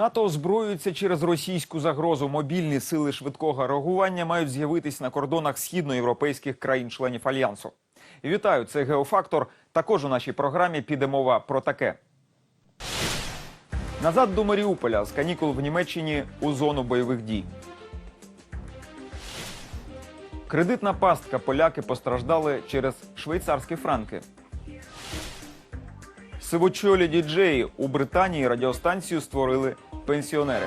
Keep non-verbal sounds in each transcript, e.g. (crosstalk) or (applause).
НАТО озброюється через російську загрозу. Мобільні сили швидкого реагування мають з'явитись на кордонах східноєвропейських країн-членів альянсу. Вітаю, це геофактор. Також у нашій програмі піде мова про таке. Назад до Маріуполя з канікул в Німеччині у зону бойових дій. Кредитна пастка поляки постраждали через швейцарські франки. Сивочолі діджеї у Британії радіостанцію створили пенсіонери.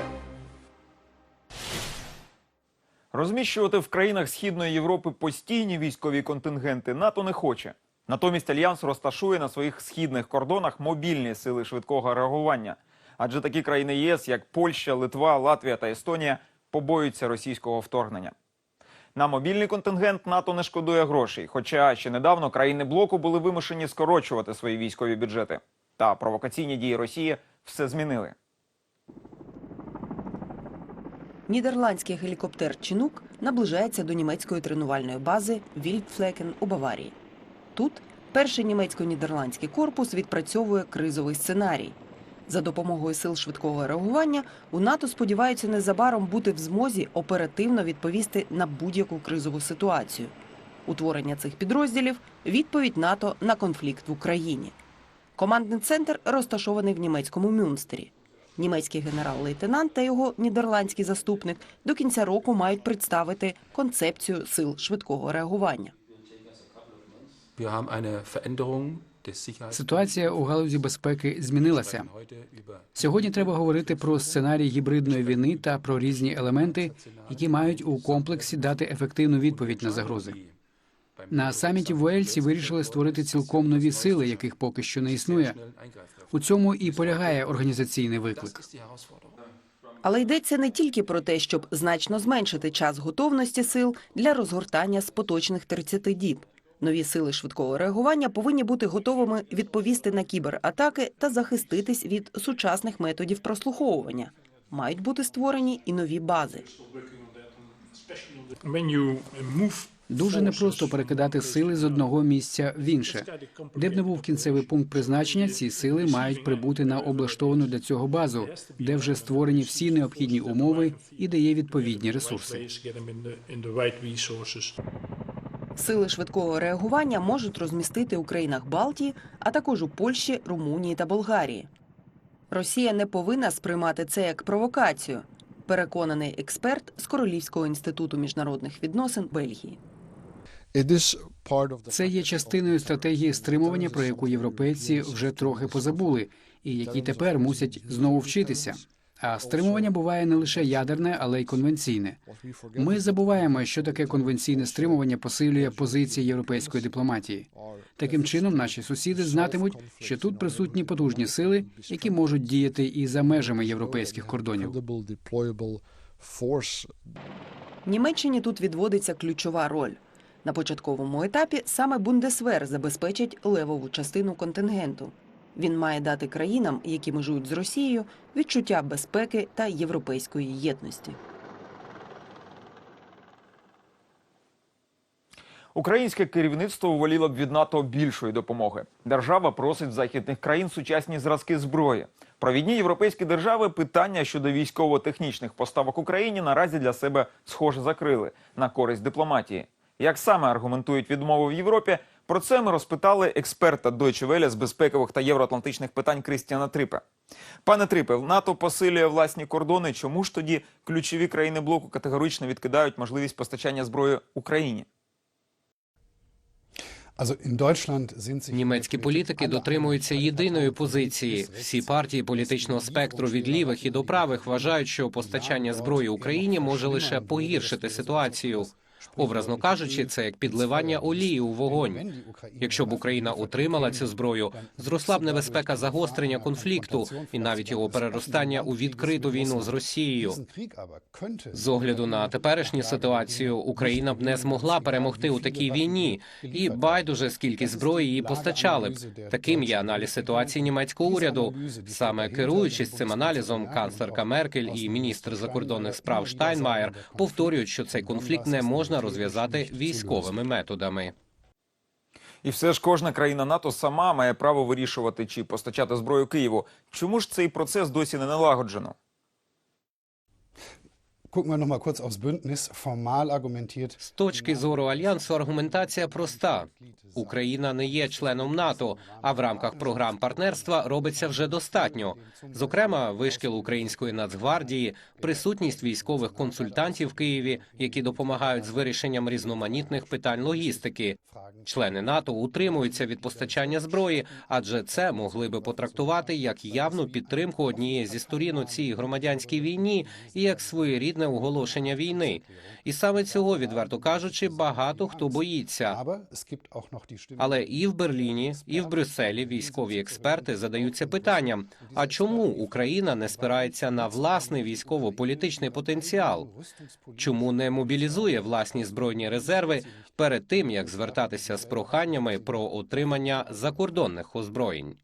Розміщувати в країнах Східної Європи постійні військові контингенти НАТО не хоче. Натомість альянс розташує на своїх східних кордонах мобільні сили швидкого реагування. Адже такі країни ЄС, як Польща, Литва, Латвія та Естонія, побоюються російського вторгнення. На мобільний контингент НАТО не шкодує грошей. Хоча ще недавно країни блоку були вимушені скорочувати свої військові бюджети. Та провокаційні дії Росії все змінили. Нідерландський гелікоптер Чинук наближається до німецької тренувальної бази Вільдфлекен у Баварії. Тут перший німецько-нідерландський корпус відпрацьовує кризовий сценарій. За допомогою сил швидкого реагування у НАТО сподіваються незабаром бути в змозі оперативно відповісти на будь-яку кризову ситуацію. Утворення цих підрозділів відповідь НАТО на конфлікт в Україні. Командний центр розташований в німецькому Мюнстері. Німецький генерал-лейтенант та його нідерландський заступник до кінця року мають представити концепцію сил швидкого реагування. Ситуація у галузі безпеки змінилася. Сьогодні треба говорити про сценарій гібридної війни та про різні елементи, які мають у комплексі дати ефективну відповідь на загрози. На саміті в Уельсі вирішили створити цілком нові сили, яких поки що не існує. У цьому і полягає організаційний виклик. Але йдеться не тільки про те, щоб значно зменшити час готовності сил для розгортання з поточних 30 діб. Нові сили швидкого реагування повинні бути готовими відповісти на кібератаки та захиститись від сучасних методів прослуховування. Мають бути створені і нові бази. Дуже непросто перекидати сили з одного місця в інше. Де б не був кінцевий пункт призначення, ці сили мають прибути на облаштовану для цього базу, де вже створені всі необхідні умови і де є відповідні ресурси. Сили швидкого реагування можуть розмістити у країнах Балтії, а також у Польщі, Румунії та Болгарії. Росія не повинна сприймати це як провокацію, переконаний експерт з Королівського інституту міжнародних відносин Бельгії. Це є частиною стратегії стримування, про яку європейці вже трохи позабули, і які тепер мусять знову вчитися. А стримування буває не лише ядерне, але й конвенційне. Ми забуваємо, що таке конвенційне стримування посилює позиції європейської дипломатії. Таким чином, наші сусіди знатимуть, що тут присутні потужні сили, які можуть діяти і за межами європейських кордонів. Німеччині тут відводиться ключова роль. На початковому етапі саме Бундесвер забезпечить левову частину контингенту. Він має дати країнам, які межують з Росією, відчуття безпеки та європейської єдності. Українське керівництво воліло б від НАТО більшої допомоги. Держава просить західних країн сучасні зразки зброї. Провідні європейські держави питання щодо військово-технічних поставок Україні наразі для себе схоже закрили на користь дипломатії. Як саме аргументують відмови в Європі? Про це ми розпитали експерта Deutsche Welle з безпекових та євроатлантичних питань Крістіана Трипе. Пане Трипе, НАТО посилює власні кордони. Чому ж тоді ключові країни блоку категорично відкидають можливість постачання зброї Україні? Німецькі політики дотримуються єдиної позиції. Всі партії політичного спектру від лівих і до правих вважають, що постачання зброї Україні може лише погіршити ситуацію. Образно кажучи, це як підливання олії у вогонь. Якщо б Україна отримала цю зброю, зросла б небезпека загострення конфлікту і навіть його переростання у відкриту війну з Росією. З огляду на теперішню ситуацію Україна б не змогла перемогти у такій війні, і байдуже скільки зброї їй постачали б. Таким є аналіз ситуації німецького уряду. Саме керуючись цим аналізом, канцлерка Меркель і міністр закордонних справ Штайнмаєр повторюють, що цей конфлікт не можна розв'язати військовими методами. І все ж кожна країна НАТО сама має право вирішувати, чи постачати зброю Києву. Чому ж цей процес досі не налагоджено? З точки зору альянсу аргументація проста: Україна не є членом НАТО, а в рамках програм партнерства робиться вже достатньо. Зокрема, вишкіл української нацгвардії, присутність військових консультантів в Києві, які допомагають з вирішенням різноманітних питань логістики. Члени НАТО утримуються від постачання зброї, адже це могли би потрактувати як явну підтримку однієї зі сторін у цій громадянській війні і як своєрідне оголошення війни. І саме цього, відверто кажучи, багато хто боїться. Але і в Берліні, і в Брюсселі військові експерти задаються питанням: а чому Україна не спирається на власний військово-політичний потенціал? Чому не мобілізує власні збройні резерви перед тим, як звертатися з проханнями про отримання закордонних озброєнь?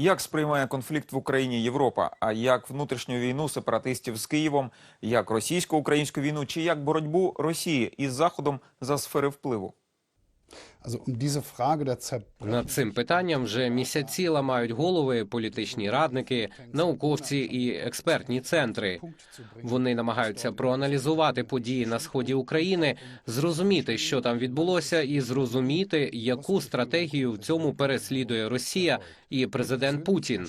Як сприймає конфлікт в Україні Європа? А як внутрішню війну сепаратистів з Києвом, як російсько-українську війну, чи як боротьбу Росії із Заходом за сфери впливу? Um Над цим питанням вже місяці ламають голови політичні радники, науковці і експертні центри. Вони намагаються проаналізувати події на сході України, зрозуміти, що там відбулося, і зрозуміти, яку стратегію в цьому переслідує Росія і президент Путін.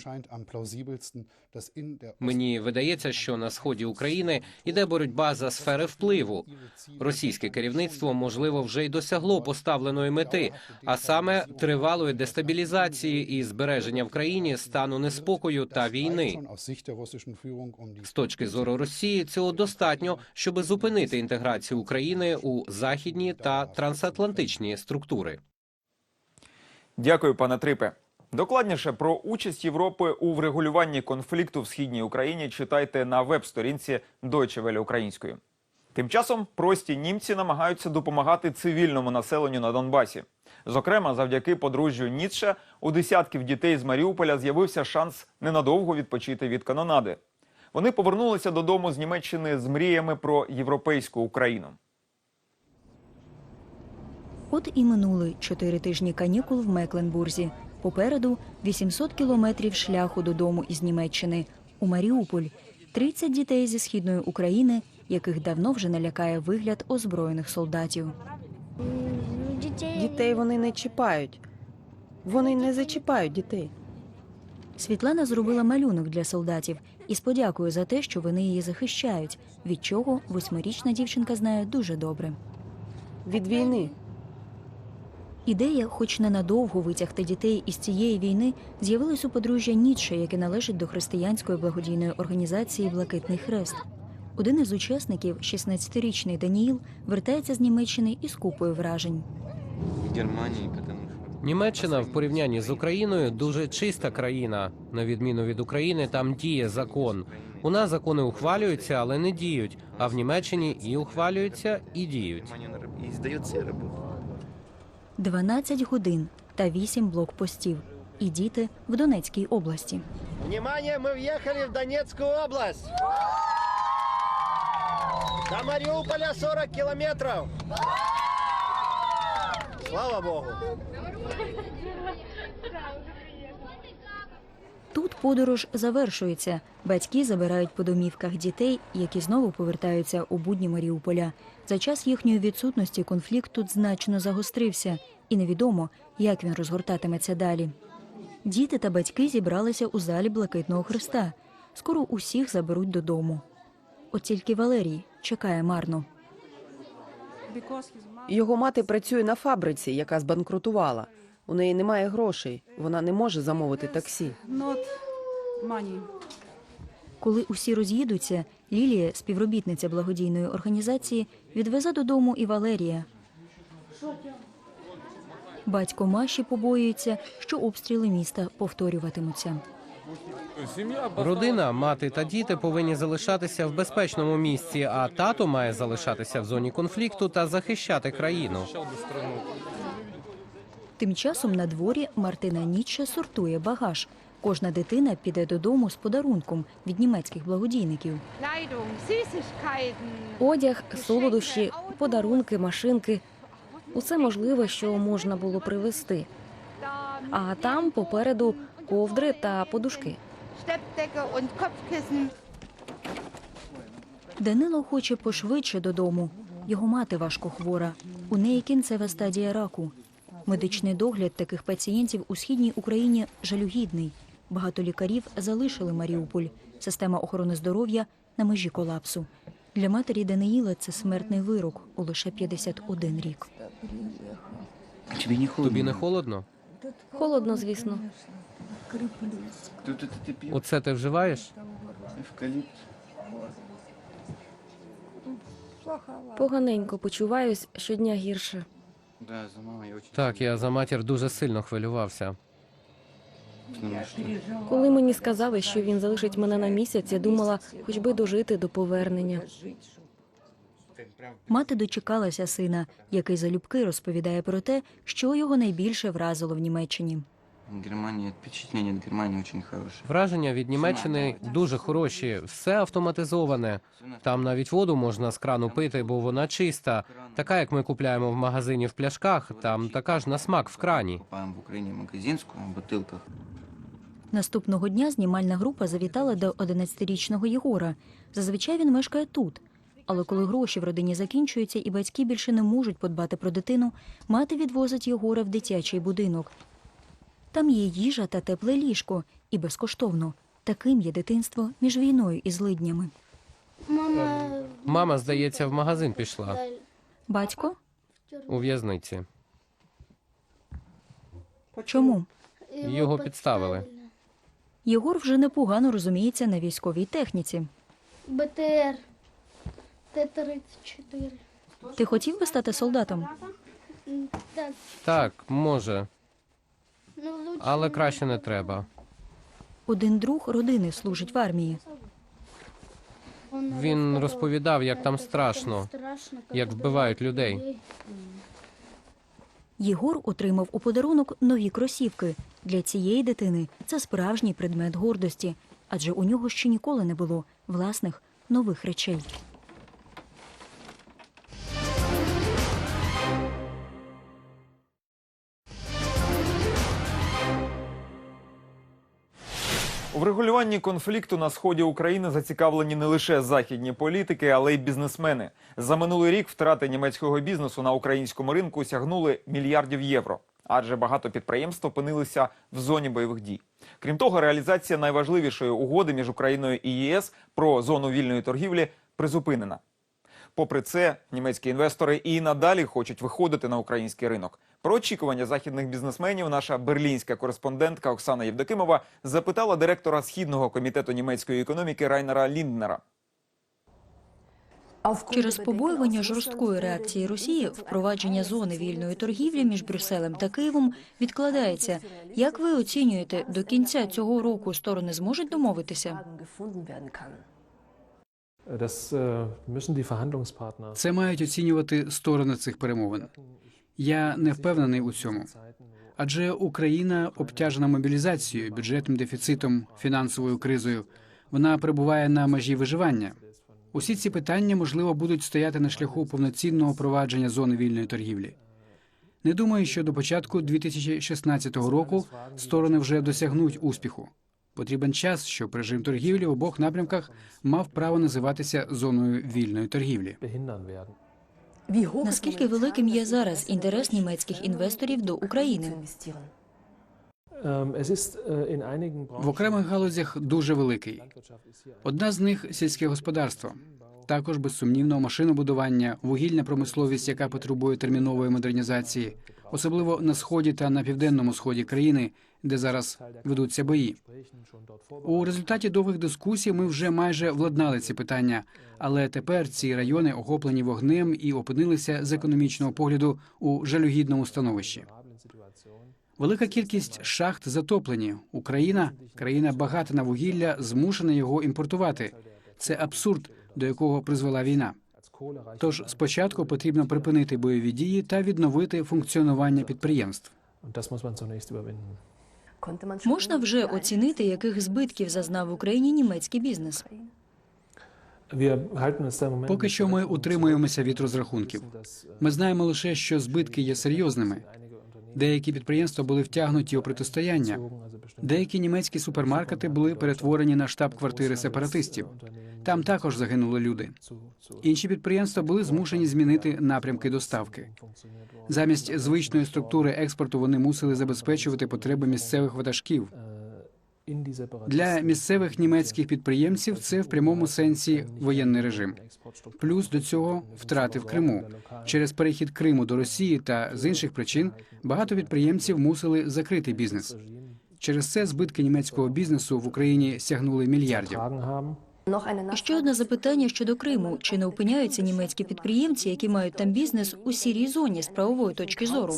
Мені видається, що на сході України йде боротьба за сфери впливу. Російське керівництво можливо вже й досягло поставленої мети, а саме тривалої дестабілізації і збереження в країні стану неспокою та війни. З точки зору Росії цього достатньо, щоб зупинити інтеграцію України у західні та трансатлантичні структури. Дякую, пане Трипе. Докладніше про участь Європи у врегулюванні конфлікту в східній Україні читайте на веб-сторінці Deutsche Welle українською. Тим часом прості німці намагаються допомагати цивільному населенню на Донбасі. Зокрема, завдяки подружжю Ніцше у десятків дітей з Маріуполя з'явився шанс ненадовго відпочити від канонади. Вони повернулися додому з Німеччини з мріями про європейську Україну. От і минули чотири тижні канікул в Мекленбурзі. Попереду 800 кілометрів шляху додому із Німеччини у Маріуполь. 30 дітей зі східної України, яких давно вже не лякає вигляд озброєних солдатів. Дітей вони не чіпають. Вони не зачіпають дітей. Світлана зробила малюнок для солдатів із подякою за те, що вони її захищають, від чого восьмирічна дівчинка знає дуже добре. Від війни. Ідея, хоч ненадовго витягти дітей із цієї війни, з'явилась у подружжя Ніцше, яке належить до християнської благодійної організації Блакитний Хрест. Один із учасників, 16-річний Даніїл, вертається з Німеччини із купою вражень. Потому что Німеччина в порівнянні з Україною дуже чиста країна. На відміну від України, там діє закон. У нас закони ухвалюються, але не діють. А в Німеччині і ухвалюються, і діють. Германия на раб- и сдается и работает. 12 годин та 8 блокпостів. І діти в Донецькій області. Внимание, мы въехали в Донецкую область. До Мариуполя 40 километров. Слава Богу. Тут подорож завершується. Батьки забирають по домівках дітей, які знову повертаються у будні Маріуполя. За час їхньої відсутності конфлікт тут значно загострився, і невідомо, як він розгортатиметься далі. Діти та батьки зібралися у залі Блакитного Христа. Скоро усіх заберуть додому. От тільки Валерій чекає марно. Його мати працює на фабриці, яка збанкрутувала. У неї немає грошей. Вона не може замовити таксі. Коли усі роз'їдуться, Лілія, співробітниця благодійної організації, відвезе додому і Валерія. Батько Маші побоюється, що обстріли міста повторюватимуться. Родина, мати та діти повинні залишатися в безпечному місці, а тато має залишатися в зоні конфлікту та захищати країну. Тим часом на дворі Мартина Ніче сортує багаж. Кожна дитина піде додому з подарунком від німецьких благодійників. Одяг, солодощі, подарунки, машинки усе можливе, що можна було привезти. А там попереду ковдри та подушки. Данило хоче пошвидше додому. Його мати важко хвора. У неї кінцева стадія раку. Медичний догляд таких пацієнтів у східній Україні жалюгідний. Багато лікарів залишили Маріуполь. Система охорони здоров'я на межі колапсу. Для матері Даниїла це смертний вирок у лише 51 рік. Тобі не холодно? Холодно, звісно. Тут это ты пьешь Оце ти вживаєш? эвкалипт. Поганенько почуваюсь щодня гірше. Да, за мамой я очень... Так, я за матір дуже сильно хвилювався. Потому что Коли мені сказали, що він залишить мене на місяць, я думала, хоч би дожити до повернення. Мати дочекалася сина, який залюбки розповідає про те, що його найбільше вразило в Німеччині. Германия, впечатление от Германии очень хорошее. Враження від Німеччини дуже хороші, все автоматизоване. Там навіть воду можна з крану пити, бо вона чиста. Така, як ми купляємо в магазині в пляшках, там така ж на смак в крані. Покупаем в Украине магазинскую, в бутылках. Наступного дня знімальна група завітала до 11-річного Єгора. Зазвичай він мешкає тут. Але коли гроші в родині закінчуються і батьки більше не можуть подбати про дитину, мати відвозить Єгора в дитячий будинок. Там є їжа та тепле ліжко, і безкоштовно. Таким є дитинство між війною і злиднями. Мама, здається, в магазин пішла Батько? у в'язниці. Чому? Його підставили. Єгор вже непогано розуміється на військовій техніці. БТР Т-34. Ти хотів би стати солдатом? Так, Так, може. Але краще не треба. Один друг родини служить в армії. Він розповідав, як там страшно, страшно, як вбивають людей. Єгор отримав у подарунок нові кросівки. Для цієї дитини це справжній предмет гордості, адже у нього ще ніколи не було власних нових речей. У регулюванні конфлікту на сході України зацікавлені не лише західні політики, але й бізнесмени. За минулий рік втрати німецького бізнесу на українському ринку сягнули мільярдів євро. Адже багато підприємств опинилися в зоні бойових дій. Крім того, реалізація найважливішої угоди між Україною і ЄС про зону вільної торгівлі призупинена. Попри це, німецькі інвестори і надалі хочуть виходити на український ринок. Про очікування західних бізнесменів наша берлінська кореспондентка Оксана Євдокимова запитала директора східного комітету німецької економіки Райнера Лінднера. Через побоювання жорсткої реакції Росії впровадження зони вільної торгівлі між Брюсселем та Києвом відкладається. Як ви оцінюєте, до кінця цього року сторони зможуть домовитися? Це мають оцінювати сторони цих перемовин. Я не впевнений у цьому. Адже Україна обтяжена мобілізацією, бюджетним дефіцитом, фінансовою кризою. Вона перебуває на межі виживання. Усі ці питання, можливо, будуть стояти на шляху повноцінного провадження зони вільної торгівлі. Не думаю, що до початку 2016 року сторони вже досягнуть успіху. Потрібен час, щоб режим торгівлі в обох напрямках мав право називатися зоною вільної торгівлі. Наскільки великим є зараз інтерес німецьких інвесторів до України? В окремих галузях дуже великий. Одна з них сільське господарство. Також безсумнівно машинобудування, вугільна промисловість, яка потребує термінової модернізації, особливо на сході та на південному сході країни, де зараз ведуться бої. У результаті довгих дискусій ми вже майже владнали ці питання, але тепер ці райони охоплені вогнем і опинилися з економічного погляду у жалюгідному становищі. Велика кількість шахт затоплені. Україна, країна багата на вугілля, змушена його імпортувати. Це абсурд, до якого призвела війна. Тож спочатку потрібно припинити бойові дії та відновити функціонування підприємств. Можна вже оцінити, яких збитків зазнав в Україні німецький бізнес? Поки що ми утримуємося від розрахунків. Ми знаємо лише, що збитки є серйозними. Деякі підприємства були втягнуті у протистояння. Деякі німецькі супермаркети були перетворені на штаб-квартири сепаратистів. Там також загинули люди. Інші підприємства були змушені змінити напрямки доставки. Замість звичної структури експорту вони мусили забезпечувати потреби місцевих ватажків. Для місцевих німецьких підприємців це в прямому сенсі воєнний режим. Плюс до цього втрати в Криму. Через перехід Криму до Росії та з інших причин багато підприємців мусили закрити бізнес. Через це збитки німецького бізнесу в Україні сягнули мільярдів. Ще одне запитання щодо Криму: чи не опиняються німецькі підприємці, які мають там бізнес у сірій зоні з правової точки зору?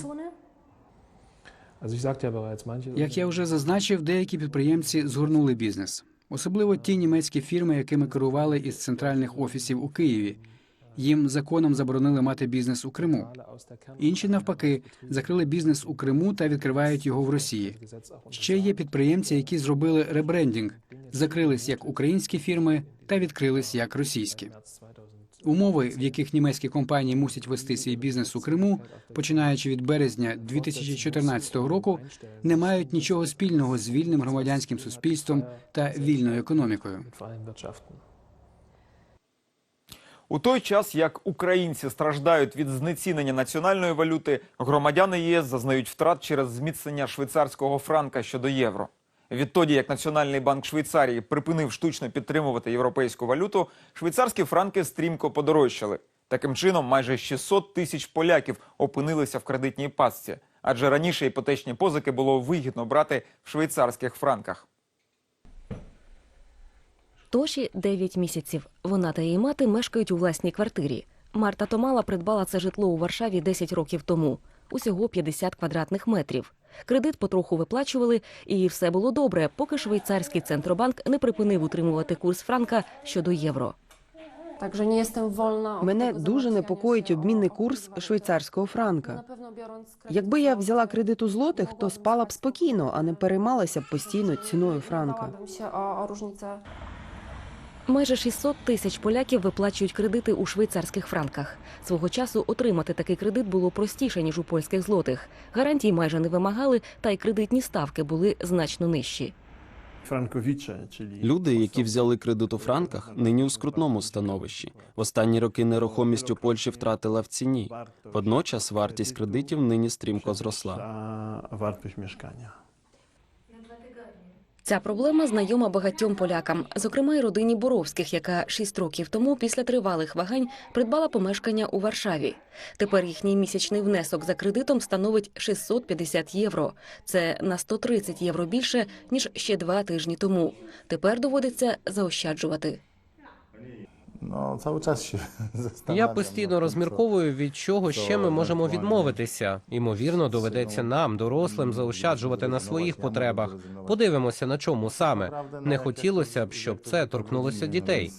Як я вже зазначив, деякі підприємці згорнули бізнес, особливо ті німецькі фірми, якими керували із центральних офісів у Києві. Їм законом заборонили мати бізнес у Криму. Інші навпаки закрили бізнес у Криму та відкривають його в Росії. Ще є підприємці, які зробили ребрендінг, закрились як українські фірми та відкрились як російські. Умови, в яких німецькі компанії мусять вести свій бізнес у Криму, починаючи від березня 2014 року, не мають нічого спільного з вільним громадянським суспільством та вільною економікою. У той час, як українці страждають від знецінення національної валюти, громадяни ЄС зазнають втрат через зміцнення швейцарського франка щодо євро. Відтоді, як Національний банк Швейцарії припинив штучно підтримувати європейську валюту, швейцарські франки стрімко подорожчали. Таким чином, майже 600 тисяч поляків опинилися в кредитній пастці, адже раніше іпотечні позики було вигідно брати в швейцарських франках. Тоші 9 місяців. Вона та її мати мешкають у власній квартирі. Марта Томала придбала це житло у Варшаві 10 років тому. Усього 50 квадратних метрів. Кредит потроху виплачували, і все було добре, поки швейцарський центробанк не припинив утримувати курс франка щодо євро. Мене дуже непокоїть обмінний курс швейцарського франка. Якби я взяла кредит у злотих, то спала б спокійно, а не переймалася б постійно ціною франка. Майже 600 тисяч поляків виплачують кредити у швейцарських франках. Свого часу отримати такий кредит було простіше ніж у польських злотих. Гарантій майже не вимагали, та й кредитні ставки були значно нижчі. Люди, які взяли кредит у франках, нині у скрутному становищі. В останні роки нерухомість у Польщі втратила в ціні. Водночас вартість кредитів нині стрімко зросла. Ця проблема знайома багатьом полякам, зокрема й родині Боровських, яка шість років тому після тривалих вагань придбала помешкання у Варшаві. Тепер їхній місячний внесок за кредитом становить 650 євро. Це на 130 євро більше ніж ще два тижні тому. Тепер доводиться заощаджувати. (laughs) Я постійно розмірковую, від чого ще ми можемо відмовитися. Ймовірно, доведеться нам, дорослим, заощаджувати на своїх потребах. Подивимося, на чому саме. Не хотілося б, щоб це торкнулося дітей.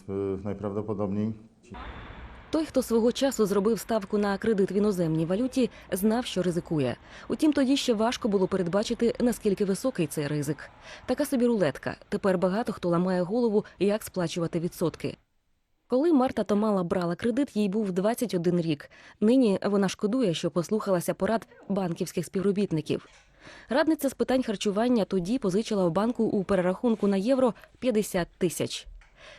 Той, хто свого часу зробив ставку на кредит в іноземній валюті, знав, що ризикує. Утім, тоді ще важко було передбачити, наскільки високий цей ризик. Така собі рулетка. Тепер багато хто ламає голову, як сплачувати відсотки. Коли Марта Томала брала кредит, їй був 21 рік. Нині вона шкодує, що послухалася порад банківських співробітників. Радниця з питань харчування тоді позичила в банку у перерахунку на євро 50 тисяч.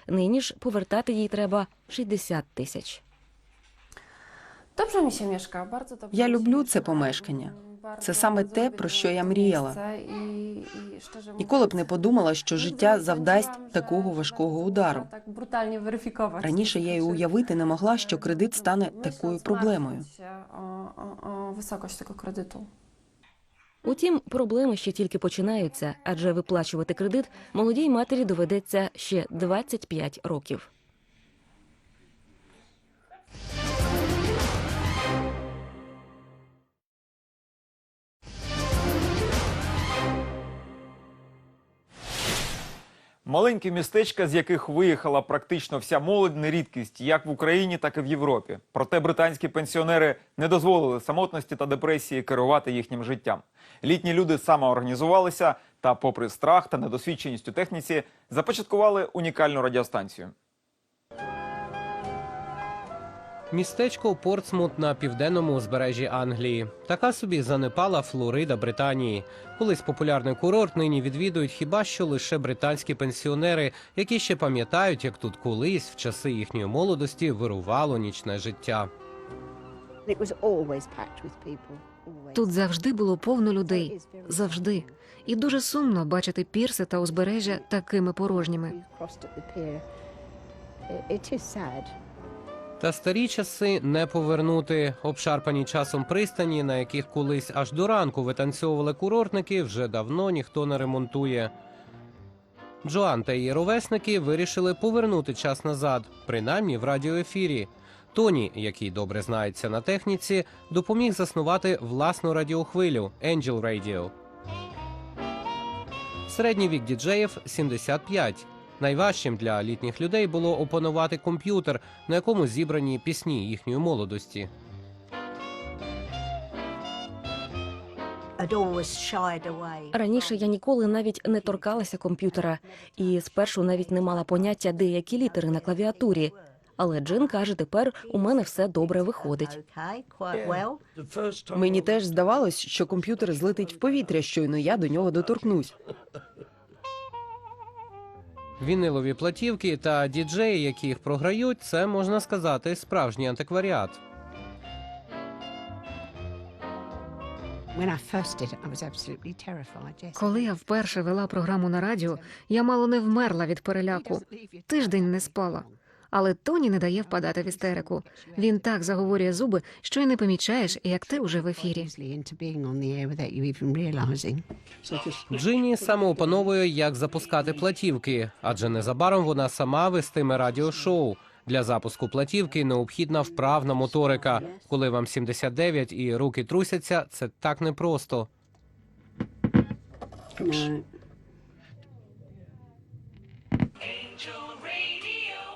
Нині ж повертати їй треба 60 тисяч. Я люблю це помешкання. Це саме те, про що я мріяла. Ніколи б не подумала, що життя завдасть такого важкого удару. Раніше я й уявити не могла, що кредит стане такою проблемою. Утім, проблеми ще тільки починаються, адже виплачувати кредит молодій матері доведеться ще 25 років. Маленькі містечка, з яких виїхала практично вся молодь, не рідкість як в Україні, так і в Європі. Проте британські пенсіонери не дозволили самотності та депресії керувати їхнім життям. Літні люди самоорганізувалися та, попри страх та недосвідченість у техніці, започаткували унікальну радіостанцію. Містечко Портсмут на південному узбережжі Англії. Така собі занепала Флорида Британії. Колись популярний курорт нині відвідують хіба що лише британські пенсіонери, які ще пам'ятають, як тут колись в часи їхньої молодості вирувало нічне життя. Тут завжди було повно людей. Завжди. І дуже сумно бачити пірси та узбережжя такими порожніми. Та старі часи не повернути. Обшарпані часом пристані, на яких колись аж до ранку витанцьовували курортники, вже давно ніхто не ремонтує. Джоан та її ровесники вирішили повернути час назад, принаймні в радіоефірі. Тоні, який добре знається на техніці, допоміг заснувати власну радіохвилю Angel Radio. Середній вік діджеїв 75. Найважчим для літніх людей було опанувати комп'ютер, на якому зібрані пісні їхньої молодості. Раніше я ніколи навіть не торкалася комп'ютера і спершу навіть не мала поняття деякі літери на клавіатурі. Але Джин каже, тепер у мене все добре виходить. Мені теж здавалось, що комп'ютер злетить в повітря, щойно я до нього доторкнусь. Вінилові платівки та діджеї, які їх програють, це можна сказати справжній антикваріат. Коли я вперше вела програму на радіо, я мало не вмерла від переляку. Тиждень не спала. Але Тоні не дає впадати в істерику. Він так заговорює зуби, що й не помічаєш, як ти уже в ефірі. Джині самоопановує, як запускати платівки, адже незабаром вона сама вестиме радіошоу. Для запуску платівки необхідна вправна моторика. Коли вам 79 і руки трусяться, це так непросто.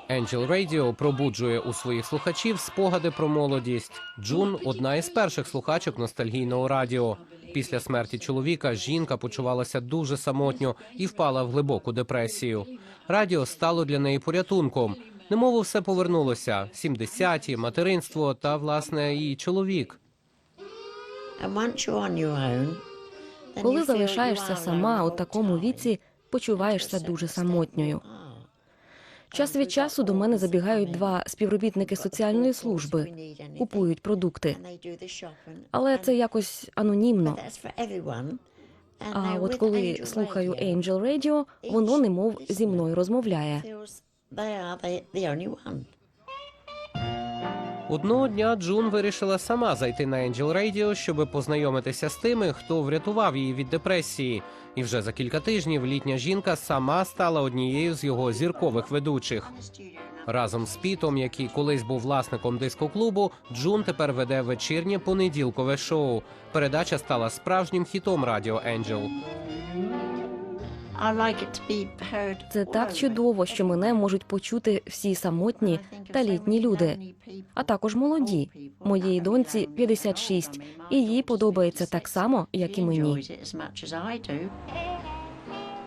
Angel Radio пробуджує у своїх слухачів спогади про молодість. Джун одна із перших слухачок ностальгійного радіо. Після смерті чоловіка жінка почувалася дуже самотньо і впала в глибоку депресію. Радіо стало для неї порятунком. Немову все повернулося: 70-ті, материнство та власне її чоловік. Коли залишаєшся сама у такому віці, почуваєшся дуже самотньою. Час від часу до мене забігають два співробітники соціальної служби, купують продукти. Але це якось анонімно. А от коли слухаю Angel Radio, воно немов зі мною розмовляє. Одного дня Джун вирішила сама зайти на Angel Radio, щоб познайомитися з тими, хто врятував її від депресії. І вже за кілька тижнів літня жінка сама стала однією з його зіркових ведучих. Разом з Пітом, який колись був власником дискоклубу, Джун тепер веде вечірнє понеділкове шоу. Передача стала справжнім хітом радіо Angel. Це так чудово, що мене можуть почути всі самотні та літні люди, а також молоді. Моїй доньці 56, і їй подобається так само, як і мені.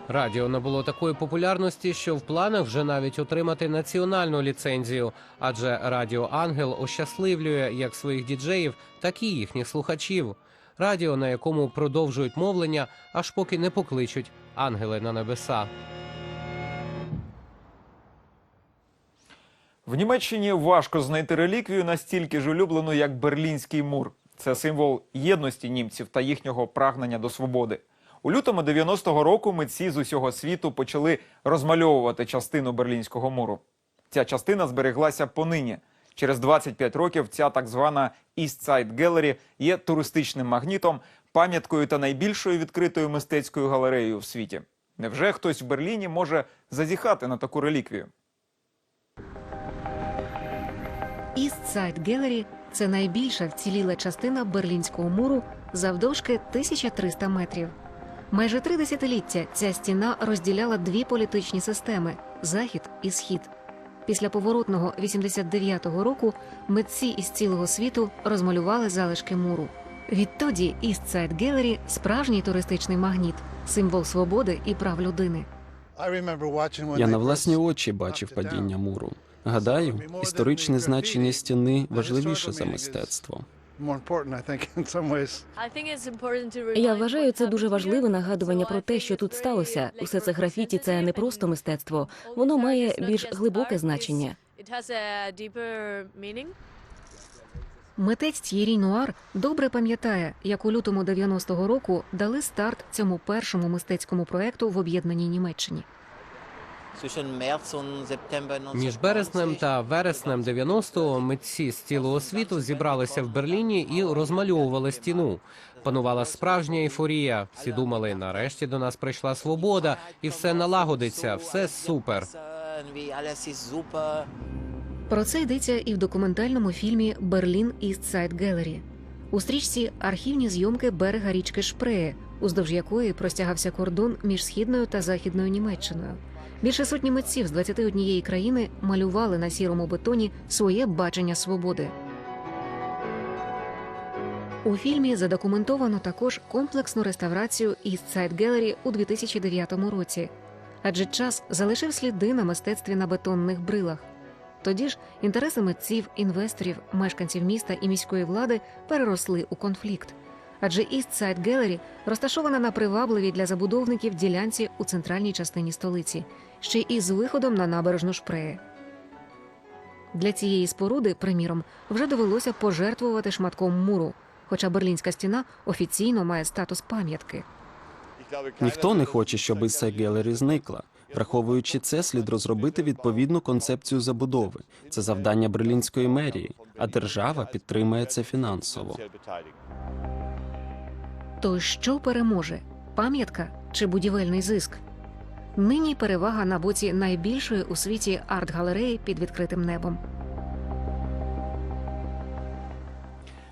Радіо набуло такої популярності, що в планах вже навіть отримати національну ліцензію, адже Радіо Ангел ощасливлює як своїх діджеїв, так і їхніх слухачів. Радіо, на якому продовжують мовлення, аж поки не покличуть ангели на небеса. В Німеччині важко знайти реліквію настільки ж улюблену, як Берлінський мур. Це символ єдності німців та їхнього прагнення до свободи. У лютому 90-го року митці з усього світу почали розмальовувати частину Берлінського муру. Ця частина збереглася понині. Через 25 років ця так звана East Side Gallery є туристичним магнітом, пам'яткою та найбільшою відкритою мистецькою галереєю в світі. Невже хтось в Берліні може зазіхати на таку реліквію? East Side Gallery – це найбільша вціліла частина Берлінського муру завдовжки 1300 метрів. Майже три десятиліття ця стіна розділяла дві політичні системи захід і схід. Після поворотного 89-го року митці із цілого світу розмалювали залишки муру. Відтоді East Side Gallery – справжній туристичний магніт, символ свободи і прав людини. Я на власні очі бачив падіння муру. Гадаю, історичне значення стіни важливіше за мистецтво. (laughs) Я вважаю, це дуже важливе нагадування про те, що тут сталося. Усе це графіті це не просто мистецтво, воно має більш глибоке значення. Митець Т'єрі Нуар добре пам'ятає, як у лютому 90-го року дали старт цьому першому мистецькому проекту в об'єднаній Німеччині. Між березнем та вереснем 90-го митці з цілого світу зібралися в Берліні і розмальовували стіну. Панувала справжня ейфорія. Всі думали, нарешті до нас прийшла свобода, і все налагодиться, все супер. Про це йдеться і в документальному фільмі Берлін Side Gallery». У стрічці архівні зйомки берега річки Шпрее, уздовж якої простягався кордон між східною та західною Німеччиною. Більше сотні митців з 21 країни малювали на сірому бетоні своє бачення свободи. У фільмі задокументовано також комплексну реставрацію East Side Gallery у 2009 році, адже час залишив сліди на мистецтві на бетонних брилах. Тоді ж інтереси митців, інвесторів, мешканців міста і міської влади переросли у конфлікт. Адже East Side Gallery розташована на привабливій для забудовників ділянці у центральній частині столиці, ще й із виходом на набережну Шпрее. Для цієї споруди, приміром, вже довелося пожертвувати шматком муру, хоча Берлінська стіна офіційно має статус пам'ятки. Ніхто не хоче, щоб Ісе Гелері зникла. Враховуючи це, слід розробити відповідну концепцію забудови. Це завдання берлінської мерії, а держава підтримує це фінансово. То що переможе пам'ятка чи будівельний зиск? Нині перевага на боці найбільшої у світі арт-галереї під відкритим небом.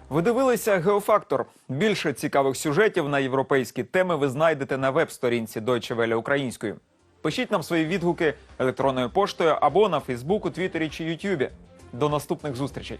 Ви дивилися Геофактор. Більше цікавих сюжетів на європейські теми ви знайдете на веб-сторінці Deutsche Welle українською. Пишіть нам свої відгуки електронною поштою або на Фейсбуку, Твіттері чи Ютубі. До наступних зустрічей.